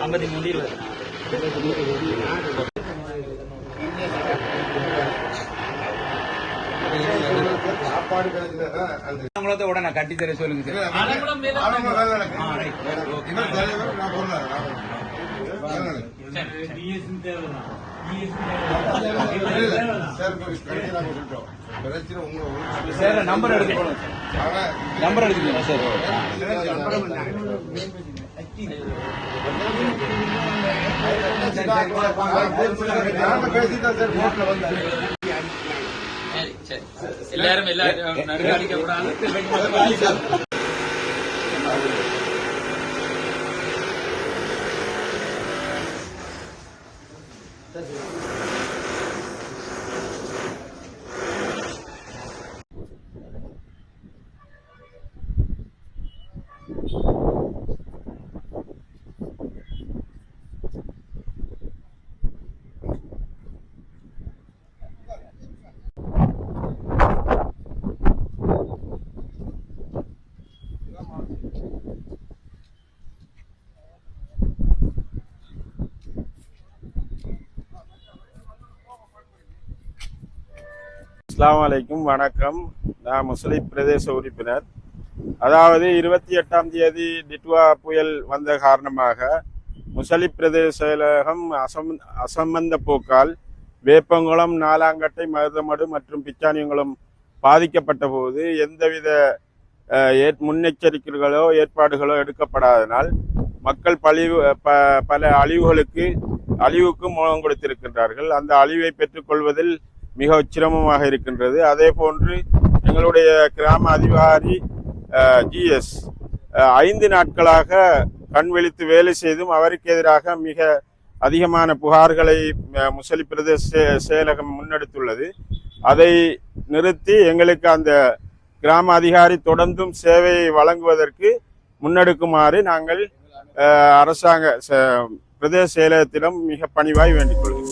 ஐம்பத்தி மூணு இருபது சாப்பாடு உங்களத்தை உடனே கட்டி தர சொல்லுங்க சார் நம்பர் எடுத்துக்கணும் நம்பர் எடுத்துக்கணும் சார் எல்லாரும் எல்லாரும் நடுவே அடிக்கக்கூடாது அஸ்ஸலாமு அலைக்கும். வணக்கம். நான் முஸ்லிம் பிரதேச உறுப்பினர். அதாவது இருபத்தி எட்டாம் தேதி டிட்வா புயல் வந்த காரணமாக முசலிப் பிரதேச செயலகம் அசம் அசம்பந்த போக்கால் வேப்பங்குளம் நாலாங்கட்டை மருதமடு மற்றும் பிச்சானியங்குளம் பாதிக்கப்பட்ட போது எந்தவித ஏற்- முன்னெச்சரிக்கைகளோ ஏற்பாடுகளோ எடுக்கப்படாதனால் மக்கள் பழிவு ப பல அழிவுகளுக்கு அழிவுக்கு முகம் கொடுத்திருக்கின்றார்கள். அந்த அழிவை பெற்றுக்கொள்வதில் மிக சிரமமாக இருக்கின்றது. அதே போன்று எங்களுடைய கிராம அதிகாரி ஜிஎஸ் ஐந்து நாட்களாக கண் விழித்து வேலை செய்தும் அவருக்கு எதிராக மிக அதிகமான புகார்களை முசலி பிரதேச செ- செயலகம் முன்னெடுத்துள்ளது. அதை நிறுத்தி எங்களுக்கு அந்த கிராம அதிகாரி தொடர்ந்தும் சேவையை வழங்குவதற்கு முன்னெடுக்குமாறு நாங்கள் அரசாங்க ச- பிரதேச செயலகத்திடம் மிக பணிவாய் வேண்டிக் கொள்கிறோம்.